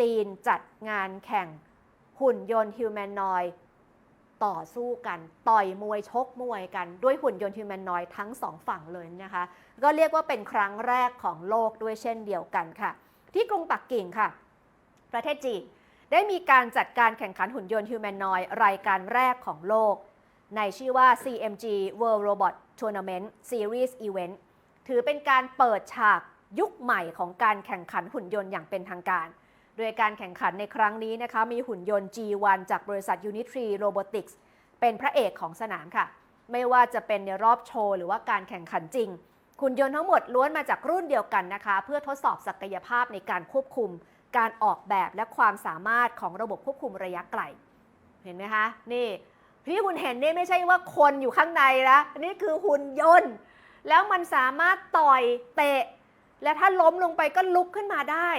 จีนจัดงานแข่งหุ่นยนต์ฮิวแมนนอยต่อสู้กันต่อยมวยชกมวยกันด้วยหุ่นยนต์ฮิวแมนนอยทั้งสองฝั่งเลยนะคะ ก็เรียกว่าเป็นครั้งแรกของโลกด้วยเช่นเดียวกันค่ะ ที่กรุงปักกิ่งค่ะ ประเทศจีนได้มีการจัดการแข่งขันหุ่นยนต์ฮิวแมนนอยรายการแรกของโลก ในชื่อว่า CMG World Robot Tournament Series Event ถือเป็นการเปิดฉากยุคใหม่ของการแข่งขันหุ่นยนต์อย่างเป็นทางการ โดยการแข่งขันในครั้งนี้นะคะมีหุ่นยนต์ G1 จากบริษัท Unitree Robotics เป็นพระเอกของสนามค่ะ ไม่ว่าจะเป็นในรอบโชว์หรือว่าการแข่งขันจริง หุ่นยนต์ทั้งหมดล้วนมาจากรุ่นเดียวกันนะคะ เพื่อทดสอบศักยภาพในการควบคุม การออกแบบและความสามารถของระบบควบคุมระยะไกล เห็นไหมคะ นี่ที่คุณเห็นนี่ไม่ใช่ว่าคนอยู่ข้างในนะนี่คือหุ่นยนต์ แล้วมันสามารถต่อยเตะ และถ้าล้มลงไปก็ลุกขึ้นมาได้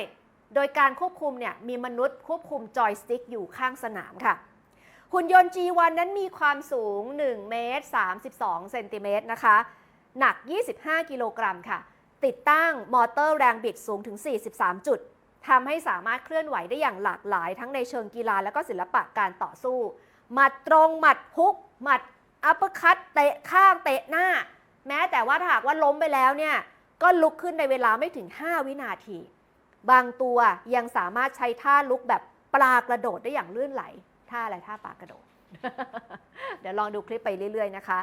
โดยการควบคุมเนี่ยมีมนุษย์ควบคุมจอยสติ๊กอยู่ข้างสนามค่ะ หุ่นยนต์ G1 นั้นมีความสูง 1 เมตร 32 เซนติเมตรนะคะ หนัก 25 กิโลกรัมค่ะ ติดตั้งมอเตอร์แรงบิดสูงถึง 43 จุดทำให้สามารถเคลื่อนไหวได้อย่างหลากหลาย ทั้งในเชิงกีฬาและก็ศิลปะการต่อสู้ หมัดตรง หมัดฮุก หมัดอัปเปอร์คัตเตะข้างเตะหน้า แม้แต่ว่าถ้าหากว่าล้มไปแล้วเนี่ย ก็ลุกขึ้นในเวลาไม่ถึง 5 วินาที บางตัวยังสามารถใช้ท่าลุกแบบปลากระโดดได้อย่างลื่นไหล ท่าอะไรท่าปลากระโดด เดี๋ยวลองดูคลิปไปเรื่อย ๆ นะคะ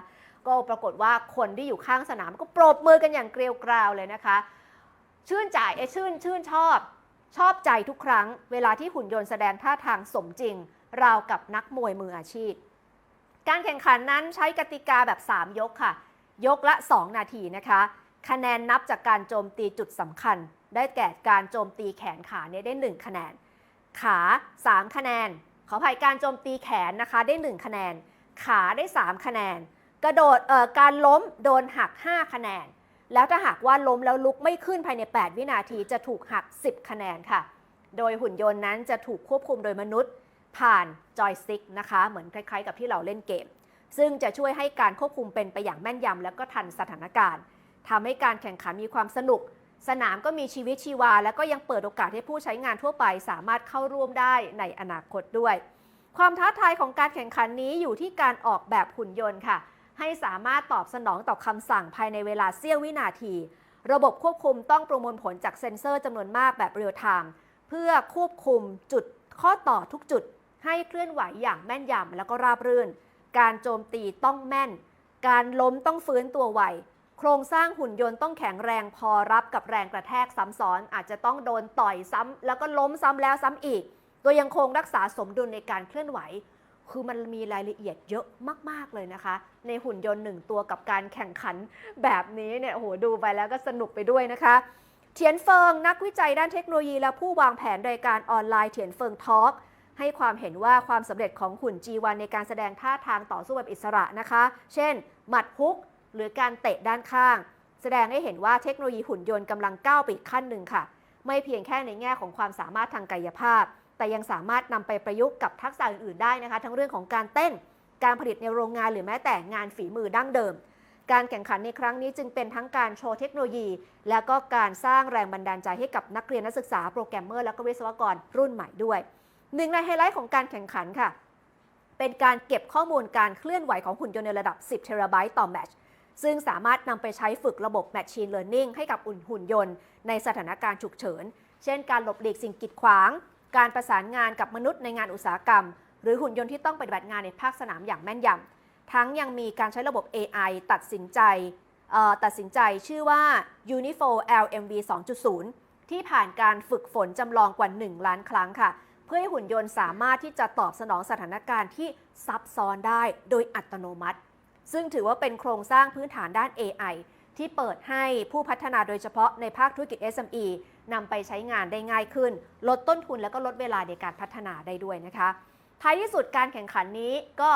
ก็ปรากฏว่าคนที่อยู่ข้างสนามก็ปรบมือกันอย่างเกลียวกราวเลยนะคะ ชื่นใจเอชื่นชื่นชอบ ชอบใจทุกครั้ง เวลาที่หุ่นยนต์แสดงท่าทางสมจริง ราวกับนักมวยมืออาชีพ การแข่งขันนั้นใช้กติกาแบบ 3 ยกค่ะ ยกละ 2 นาทีนะคะ คะแนนนับจากการโจมตีจุดสำคัญ ได้แก่การโจมตีแขนขาเนี่ยได้ 1 คะแนน ขา 3 คะแนน ขออภัยการโจมตีแขนนะคะได้ 1 คะแนน ขาได้ 3 คะแนน กระโดดเอ่อการล้มโดนหัก 5 คะแนน แล้วถ้าหากว่าล้มแล้วลุกไม่ขึ้นภายใน 8 วินาทีจะถูกหัก 10 คะแนนค่ะ โดยหุ่นยนต์นั้นจะถูกควบคุมโดยมนุษย์ ผ่านจอยสติ๊กนะคะ เหมือนคล้ายๆ กับที่เราเล่นเกม ซึ่งจะช่วยให้การควบคุมเป็นไปอย่างแม่นยำและก็ทันสถานการณ์ ทำให้การแข่งขันมีความสนุก สนามก็มีชีวิตชีวา และก็ยังเปิดโอกาสให้ผู้ใช้งานทั่วไป สามารถเข้าร่วมได้ในอนาคตด้วย ความท้าทายของการแข่งขันนี้อยู่ที่การออกแบบหุ่นยนต์ค่ะ ให้สามารถตอบสนองต่อคำสั่งภายในเวลาเสี้ยววินาที ระบบควบคุมต้องประมวลผลจากเซ็นเซอร์จำนวนมากแบบเรียลไทม์เพื่อควบคุมจุดข้อต่อทุกจุด ให้เคลื่อนไหวอย่างแม่นยำแล้วก็ราบรื่น การโจมตีต้องแม่น การล้มต้องฟื้นตัวไว โครงสร้างหุ่นยนต์ต้องแข็งแรงพอรับกับแรงกระแทกซ้ำซ้อน อาจจะต้องโดนต่อยซ้ำแล้วก็ล้มซ้ำแล้วซ้ำอีก โดยยังคงรักษาสมดุลในการเคลื่อนไหว คือมันมีรายละเอียดเยอะมาก ๆ เลยนะคะ ในหุ่นยนต์หนึ่งตัวกับการแข่งขันแบบนี้เนี่ยโหดูไปแล้วก็สนุกไปด้วยนะคะ เทียนเฟิงนักวิจัยด้านเทคโนโลยีและผู้วางแผนรายการออนไลน์เทียนเฟิงทอล์กให้ความเห็นว่าความสำเร็จของหุ่น G1 ในการแสดงท่าทางต่อสู้แบบอิสระนะคะ เช่น หมัดฮุก หรือการเตะด้านข้าง แสดงให้เห็นว่าเทคโนโลยีหุ่นยนต์กำลังก้าวไปอีกขั้นหนึ่งค่ะ ไม่เพียงแค่ในแง่ของความสามารถทางกายภาพ แต่ยังสามารถนำไปประยุกต์กับทักษะอื่นๆได้นะคะ ทั้งเรื่องของการเต้น การผลิตในโรงงานหรือแม้แต่งานฝีมือดั้งเดิม การแข่งขันในครั้งนี้จึงเป็นทั้งการโชว์เทคโนโลยี และก็การสร้างแรงบันดาลใจให้กับนักเรียนนักศึกษาโปรแกรมเมอร์และก็วิศวกรรุ่นใหม่ด้วยหนึ่งในไฮไลท์ของการแข่งขันค่ะ เป็นการเก็บข้อมูลการเคลื่อนไหวของหุ่นยนต์ในระดับ 10 เทราไบต์ต่อแมช ซึ่งสามารถนำไปใช้ฝึกระบบ Machine Learning ให้กับหุ่นยนต์ ในสถานการณ์ฉุกเฉิน เช่น การหลบหลีกสิ่งกีดขวาง การประสานงานกับมนุษย์ในงานอุตสาหกรรม หรือหุ่นยนต์ที่ต้องปฏิบัติงานในภาคสนามอย่างแม่นยำ ทั้งยังมีการใช้ระบบ AI ตัดสินใจตัดสินใจชื่อว่า Unifo LMV 2.0 ที่ผ่านการฝึกฝนจำลองกว่า 1 ล้านครั้งค่ะ เพื่อให้หุ่นยนต์สามารถที่จะตอบสนองสถานการณ์ที่ซับซ้อนได้โดยอัตโนมัติ ซึ่งถือว่าเป็นโครงสร้างพื้นฐานด้าน AI ที่เปิดให้ผู้พัฒนาโดยเฉพาะในภาคธุรกิจ SME นำไปใช้งานได้ง่ายขึ้น ลดต้นทุนและก็ลดเวลาในการพัฒนาได้ด้วยนะคะ ท้ายที่สุดการแข่งขันนี้ก็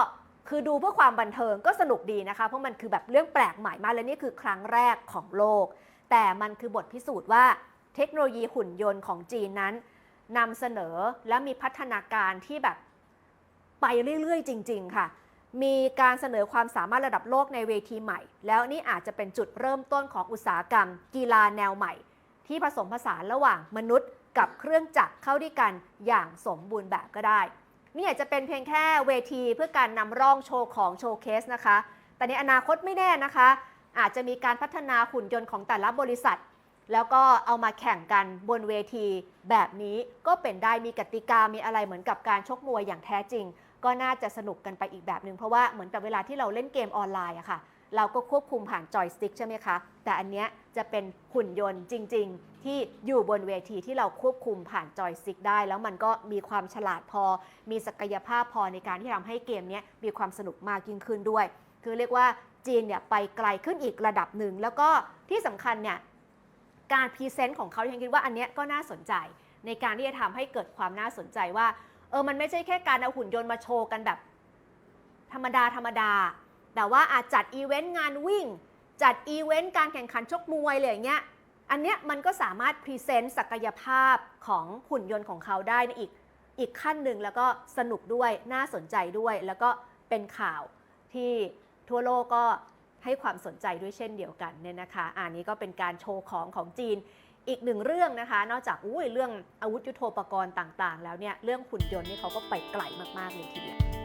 คือดูเพื่อความบันเทิงก็สนุกดีนะคะ เพราะมันคือแบบเรื่องแปลกใหม่มากและนี่คือครั้งแรกของโลก แต่มันคือบทพิสูจน์ว่าเทคโนโลยีหุ่นยนต์ของจีนนั้นนำเสนอและมีพัฒนาการที่แบบไปเรื่อยๆ จริง ๆ ค่ะ มีการเสนอความสามารถระดับโลกในเวทีใหม่ แล้วนี่อาจจะเป็นจุดเริ่มต้นของอุตสาหกรรม กีฬาแนวใหม่ ที่ผสมผสานระหว่างมนุษย์กับเครื่องจักรเข้าด้วยกันอย่างสมบูรณ์แบบก็ได้ นี่อาจจะเป็นเพียงแค่เวทีเพื่อการนำร่องโชว์ของโชว์เคสนะคะ แต่ในอนาคตไม่แน่นะคะ อาจจะมีการพัฒนาหุ่นยนต์ของแต่ละบริษัท แล้วก็เอามาแข่งกันบนเวที แบบนี้ก็เป็นได้มีกติกามีอะไรเหมือนกับการชกมวยอย่างแท้จริง ก็น่าจะสนุกกันไปอีกแบบหนึ่งเพราะว่าเหมือนกับเวลาที่เราเล่นเกมออนไลน์อะค่ะ เราก็ควบคุมผ่านจอยสติ๊กใช่ไหมคะ แต่อันเนี้ยจะเป็นหุ่นยนต์จริง ๆ ที่อยู่บนเวทีที่เราควบคุมผ่านจอยสติ๊กได้ แล้วมันก็มีความฉลาดพอ มีศักยภาพพอในการที่ทำให้เกมเนี้ยมีความสนุกมากยิ่งขึ้นด้วย คือเรียกว่าจีนเนี่ยไปไกลขึ้นอีกระดับหนึ่ง แล้วก็ที่สำคัญเนี่ยการพรีเซนต์ของเขาที่ฉันคิดว่าอันเนี้ยก็น่าสนใจในการที่จะทำให้เกิดความน่าสนใจว่า เออมันไม่ใช่แค่การเอาหุ่นยนต์มาโชว์กันแบบ ธรรมดาธรรมดา แต่ว่าอาจจัดอีเวนต์งานวิ่ง จัดอีเวนต์การแข่งขันชกมวยอะไรอย่างเงี้ยอันเนี้ยมันก็สามารถพรีเซนต์ศักยภาพของหุ่นยนต์ของเขาได้ในอีกอีกขั้นหนึ่งแล้วก็สนุกด้วยน่าสนใจด้วย แล้วก็เป็นข่าวที่ทั่วโลกก็ให้ความสนใจด้วยเช่นเดียวกันเนี่ยนะคะอันนี้ก็เป็นการโชว์ของของจีน อีกหนึ่งเรื่องนะคะ นอกจากอุ้ยเรื่องอาวุธยุโทโธปกรณ์ต่าง ๆ แล้วเนี่ยเรื่องหุ่นยนต์นี่เขาก็ไปไกลมากๆเลยทีเดียว